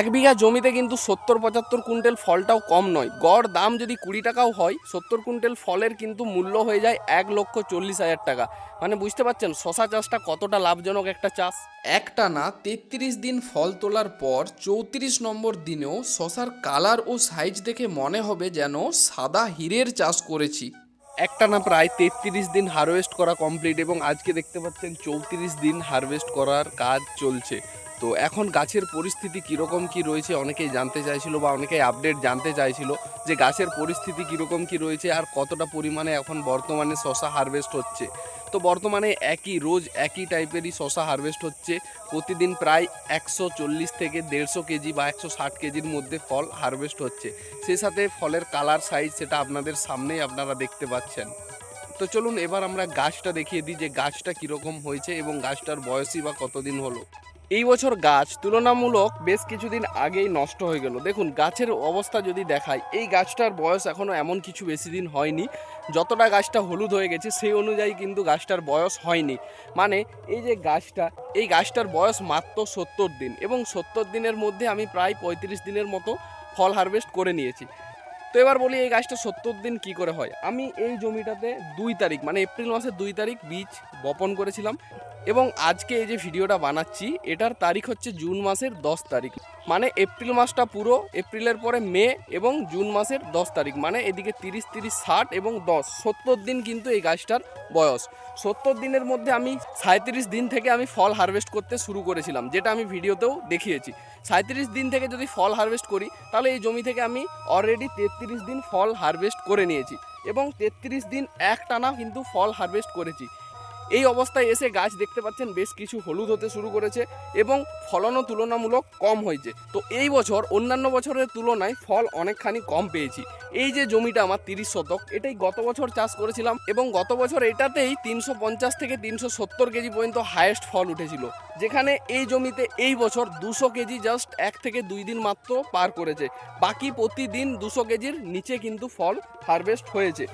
এক বিঘা জমিতে কিন্তু সত্তর পঁচাত্তর কুইন্টাল ফলটাও কম নয়। গড় দাম যদি কুড়ি টাকাও হয় সত্তর কুইন্টাল ফলের কিন্তু মূল্য হয়ে যায় এক লক্ষ চল্লিশ হাজার টাকা। মানে বুঝতে পারছেন শশা চাষটা কতটা লাভজনক একটা চাষ? একটানা তেত্রিশ দিন ফল তোলার পর চৌত্রিশ নম্বর দিনেও শশার কালার ও সাইজ দেখে মনে হবে যেন সাদা হীরের চাষ করেছি। একটা না প্রায় তেত্রিশ দিন হারভেস্ট করা কমপ্লিট এবং আজকে দেখতে পাচ্ছেন চৌত্রিশ দিন হারভেস্ট করার কাজ চলছে। তো এখন গাছের পরিস্থিতি কীরকম কি রয়েছে অনেকেই জানতে চাইছিল বা অনেকেই আপডেট জানতে চাইছিল যে গাছের পরিস্থিতি কীরকম কি রয়েছে আর কতটা পরিমাণে এখন বর্তমানে শশা হারভেস্ট হচ্ছে। তো বর্তমানে একই রোজ একই টাইপেরই শশা হারভেস্ট হচ্ছে। প্রতিদিন প্রায় একশো চল্লিশ থেকে দেড়শো কেজি বা একশো ষাট কেজির মধ্যে ফল হারভেস্ট হচ্ছে। সেই সাথে ফলের কালার সাইজ সেটা আপনাদের সামনেই আপনারা দেখতে পাচ্ছেন। তো চলুন এবার আমরা গাছটা দেখিয়ে দিই যে গাছটা কীরকম হয়েছে এবং গাছটার বয়সই বা কতদিন হলো। এই বছর গাছ তুলনামূলক বেশ কিছুদিন আগেই নষ্ট হয়ে গেল। দেখুন, গাছের অবস্থা যদি দেখায় এই গাছটার বয়স এখনও এমন কিছু বেশি দিন হয়নি। যতটা গাছটা হলুদ হয়ে গেছে, সেই অনুযায়ী কিন্তু গাছটার বয়স হয়নি। মানে এই যে গাছটা, এই গাছটার বয়স মাত্র সত্তর দিন এবং সত্তর দিনের মধ্যে আমি প্রায় পঁয়ত্রিশ দিনের মতো ফল হারভেস্ট করে নিয়েছি। তো এবার বলি, এই গাছটা সত্তর দিন কি করে হয়? আমি এই জমিটাতে দুই তারিখ মানে এপ্রিল মাসের দুই তারিখ বীজ বপন করেছিলাম। এবং আজকে এই যে ভিডিওটা বানাচ্ছি, এটার তারিখ হচ্ছে জুন মাসের দশ তারিখ। মানে এপ্রিল মাসটা পুরো, এপ্রিলের পরে মে এবং জুন মাসের দশ তারিখ। মানে এদিকে তিরিশ তিরিশ, ষাট এবং দশ। সত্তর দিন কিন্তু এই গাছটার বয়স। সত্তর দিনের মধ্যে আমি সাঁত্রিশ দিন থেকে আমি ফল হারভেস্ট করতে শুরু করেছিলাম, যেটা আমি ভিডিওতেও দেখিয়েছি। সাঁত্রিশ দিন থেকে যদি ফল হারভেস্ট করি, তাহলে এই জমি থেকে আমি অলরেডি তেত্রিশ দিন ফল হারভেস্ট করে নিয়েছি। এবং তেত্রিশ দিন এক টানা কিন্তু ফল হারভেস্ট করেছি। এই অবস্থায় এসে গাছ দেখতে পাচ্ছেন বেশ কিছু হলুদ হতে শুরু করেছে এবং ফলনও তুলনামূলক কম হয়েছে। তো এই বছর, অন্যান্য বছরের তুলনায় ফল অনেকখানি কম পেয়েছি। এই যে জমিটা আমার তিরিশ শতক, এটাই গত বছর চাষ করেছিলাম এবং গত বছর এটাতেই তিনশো পঞ্চাশ থেকে তিনশো সত্তর কেজি পর্যন্ত হায়েস্ট ফল উঠেছিল। যেখানে এই জমিতে এই বছর দুশো কেজি জাস্ট এক থেকে দুই দিন মাত্র পার করেছে। বাকি প্রতিদিন দুশো কেজির নিচে কিন্তু ফল হারভেস্ট হয়েছে।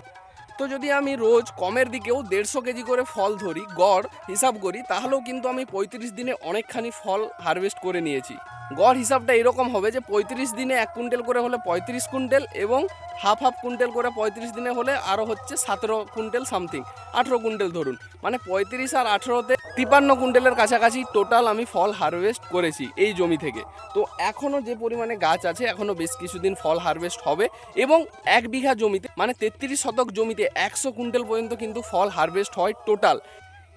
তো যদি আমি রোজ কমের দিকেও দেড়শো কেজি করে ফল ধরি, গড় হিসাব করি, তাহলেও কিন্তু আমি পঁয়ত্রিশ দিনে অনেকখানি ফল হারভেস্ট করে নিয়েছি। গড় হিসাবটা এরকম হবে যে পঁয়ত্রিশ দিনে এক কুইন্টাল করে হলে পঁয়ত্রিশ কুইন্টাল এবং হাফ হাফ কুইন্টাল করে পঁয়ত্রিশ দিনে হলে আরও হচ্ছে সতেরো কুইন্টাল সামথিং আঠেরো কুইন্টাল ধরুন। মানে পঁয়ত্রিশ আর আঠেরোতে তিপান্ন কুইন্টালের কাছাকাছি টোটাল আমি ফল হারভেস্ট করেছি এই জমি থেকে। তো এখনও যে পরিমাণে গাছ আছে এখনও বেশ কিছুদিন ফল হারভেস্ট হবে এবং এক বিঘা জমিতে মানে তেত্রিশ শতক জমিতে একশো কুইন্টাল পর্যন্ত কিন্তু ফল হারভেস্ট হয় টোটাল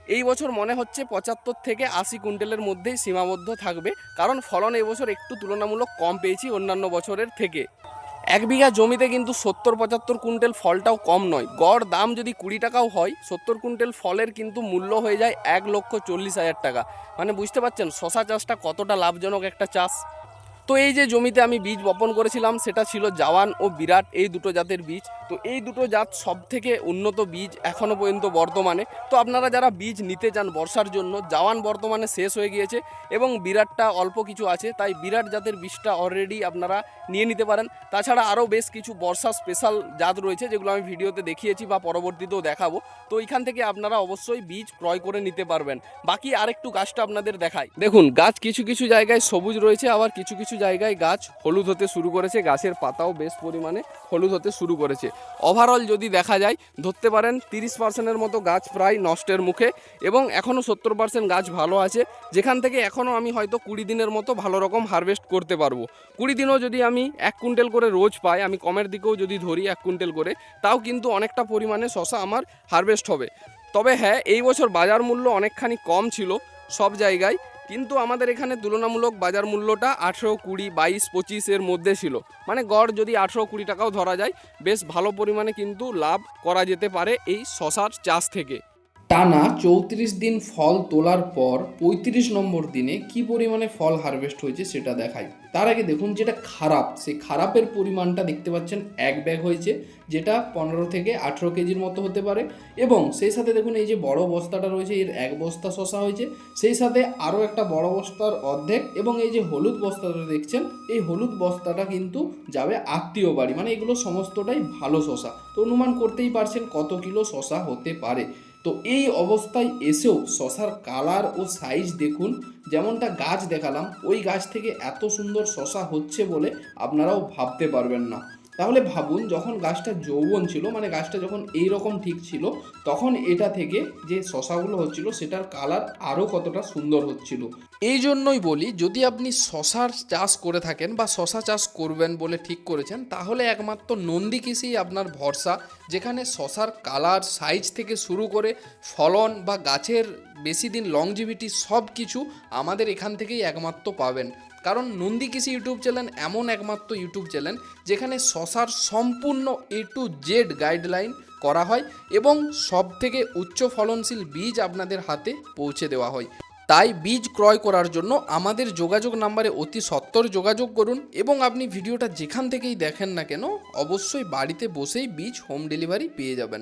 এই বছর মনে হচ্ছে পঁচাত্তর থেকে আশি কুইন্টালের মধ্যেই সীমাবদ্ধ থাকবে, কারণ ফলন এবছর একটু তুলনামূলক কম পেয়েছি অন্যান্য বছরের থেকে। এক বিঘা জমিতে কিন্তু সত্তর পঁচাত্তর কুইন্টাল ফলটাও কম নয়। গড় দাম যদি কুড়ি টাকাও হয়, সত্তর কুইন্টাল ফলের কিন্তু মূল্য হয়ে যায় এক লক্ষ চল্লিশ হাজার টাকা। মানে বুঝতে পারছেন, শশা চাষটা কতটা লাভজনক একটা চাষ? তো এই যে জমিতে আমি বীজ বপন করেছিলাম, সেটা ছিল জাওয়ান ও বিরাট, এই দুটো জাতের বীজ। তো এই দুটো জাত সব থেকে উন্নত বীজ এখনও পর্যন্ত বর্তমানে। তো আপনারা যারা বীজ নিতে চান বর্ষার জন্য, জওয়ান বর্তমানে শেষ হয়ে গিয়েছে এবং বিরাটটা অল্প কিছু আছে, তাই বিরাট জাতের বীজটা অলরেডি আপনারা নিয়ে নিতে পারেন। তাছাড়া আরও বেশ কিছু বর্ষা স্পেশাল জাত রয়েছে, যেগুলো আমি ভিডিওতে দেখিয়েছি বা পরবর্তীতেও দেখাবো। তো এখান থেকে আপনারা অবশ্যই বীজ ক্রয় করে নিতে পারবেন। বাকি আরেকটু গাছটা আপনাদের দেখাই। দেখুন, গাছ কিছু কিছু জায়গায় সবুজ রয়েছে, আবার কিছু কিছু জায়গায় গাছ হলুদ হতে শুরু করেছে, গাছের পাতাও বেশ পরিমাণে হলুদ হতে শুরু করেছে। ওভারঅল যদি দেখা যায়, ধরতে পারেন তিরিশ পার্সেন্টের মতো গাছ প্রায় নষ্টের মুখে এবং এখনও সত্তর পার্সেন্ট গাছ ভালো আছে। যেখান থেকে এখনও আমি হয়তো কুড়ি দিনের মতো ভালো রকম হারভেস্ট করতে পারব। কুড়ি দিনও যদি আমি এক কুইন্টাল করে রোজ পাই, আমি কমের দিকেও যদি ধরি এক কুইন্টাল করে, তাও কিন্তু অনেকটা পরিমাণে শশা আমার হারভেস্ট হবে। তবে হ্যাঁ এই বছর বাজার মূল্য অনেকখানি কম ছিল সব জায়গায়। কিন্তু আমাদের এখানে তুলনামূলক বাজার মূল্যটা আঠেরো কুড়ি বাইশ পঁচিশের মধ্যে ছিল। মানে গড় যদি আঠেরো কুড়ি টাকাও ধরা যায়, বেশ ভালো পরিমাণে কিন্তু লাভ করা যেতে পারে এই শশার চাষ থেকে। টানা চৌত্রিশ দিন ফল তোলার পর পঁয়ত্রিশ নম্বর দিনে কি পরিমাণে ফল হারভেস্ট হয়েছে সেটা দেখাই। তার আগে দেখুন যেটা খারাপ, সেই খারাপের পরিমাণটা দেখতে পাচ্ছেন, এক ব্যাগ হয়েছে, যেটা পনেরো থেকে আঠেরো কেজির মতো হতে পারে এবং সেই সাথে দেখুন এই যে বড় বস্তাটা রয়েছে, এর এক বস্তা শশা হয়েছে, সেই সাথে আরও একটা বড় বস্তার অর্ধেক এবং এই যে হলুদ বস্তাটা দেখছেন, এই হলুদ বস্তাটা কিন্তু যাবে আত্মীয় বাড়ি মানে এগুলো সমস্তটাই ভালো শশা তো অনুমান করতেই পারছেন কত কিলো শশা হতে পারে। তো এই অবস্থায় এসেও শশার কালার ও সাইজ দেখুন, যেমনটা গাছ দেখালাম, ওই গাছ থেকে এত সুন্দর শশা হচ্ছে বলে আপনারাও ভাবতে পারবেন না। তাহলে ভাবুন, যখন গাছটা যৌবন ছিল মানে গাছটা যখন এই রকম ঠিক ছিল, তখন এটা থেকে যে শশাগুলো হচ্ছিল, সেটার কালার আরও কতটা সুন্দর হচ্ছিল। এই জন্যই বলি, যদি আপনি শশার চাষ করে থাকেন বা শশা চাষ করবেন বলে ঠিক করেছেন, তাহলে একমাত্র নন্দী কৃষি আপনার ভরসা, যেখানে শশার কালার সাইজ থেকে শুরু করে ফলন বা গাছের বেশি দিন লংজিভিটি সব কিছু আমাদের এখান থেকেই একমাত্র পাবেন। কারণ নন্দী কৃষি ইউটিউব চ্যানেল এমন একমাত্র ইউটিউব চ্যানেল, যেখানে শশার সম্পূর্ণ এ টু জেড গাইডলাইন করা হয় এবং সব থেকে উচ্চ ফলনশীল বীজ আপনাদের হাতে পৌঁছে দেওয়া হয়। তাই বীজ ক্রয় করার জন্য আমাদের যোগাযোগ নাম্বারে অতি সত্বর যোগাযোগ করুন এবং আপনি ভিডিওটা যেখান থেকেই দেখেন না কেন, অবশ্যই বাড়িতে বসেই বীজ হোম ডেলিভারি পেয়ে যাবেন।